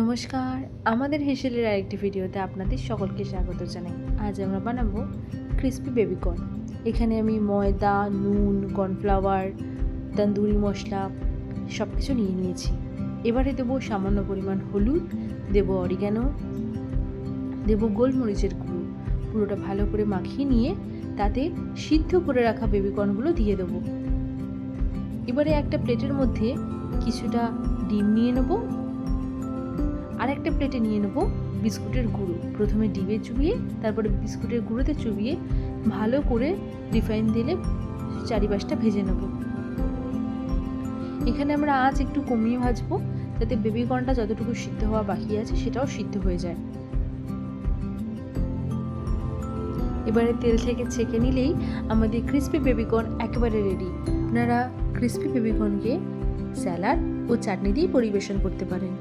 নমস্কার, আমাদের হেসেলের আরেকটি ভিডিওতে আপনাদের সকলকে স্বাগত জানাই। আজ আমরা বানাবো ক্রিস্পি বেবিকর্ন এখানে আমি ময়দা, নুন কর্নফ্লাওয়ার তন্দুরি মশলা সব কিছু নিয়ে নিয়েছি। এবারে দেবো সামান্য পরিমাণ হলুদ, দেবো অরিগ্যানো দেবো গোলমরিচের গুঁড়ো। পুরোটা ভালো করে মাখিয়ে নিয়ে তাতে সিদ্ধ করে রাখা বেবিকর্নগুলো দিয়ে দেবো। এবারে একটা প্লেটের মধ্যে কিছুটা ডিম নিয়ে নেব। আর একটা প্লেটে নিয়ে নেব বিস্কুটের গুঁড়ো। প্রথমে ডিমে চুবিয়ে, তারপরে বিস্কুটের গুঁড়োতে চুবিয়ে ভালো করে রিফাইন দিলে চারিপাশটা ভেজে নেব। এখানে আমরা আঁচ একটু কমিয়ে ভাজবো, যাতে বেবিকর্নটা যতটুকু সিদ্ধ হওয়া বাকি আছে সেটাও সিদ্ধ হয়ে যায়। এবারে তেল থেকে ছেঁকে নিলেই আমাদের ক্রিস্পি বেবিকর্ন একেবারে রেডি আপনারা ক্রিস্পি বেবিকর্নকে স্যালাড ও চাটনি দিয়ে পরিবেশন করতে পারেন।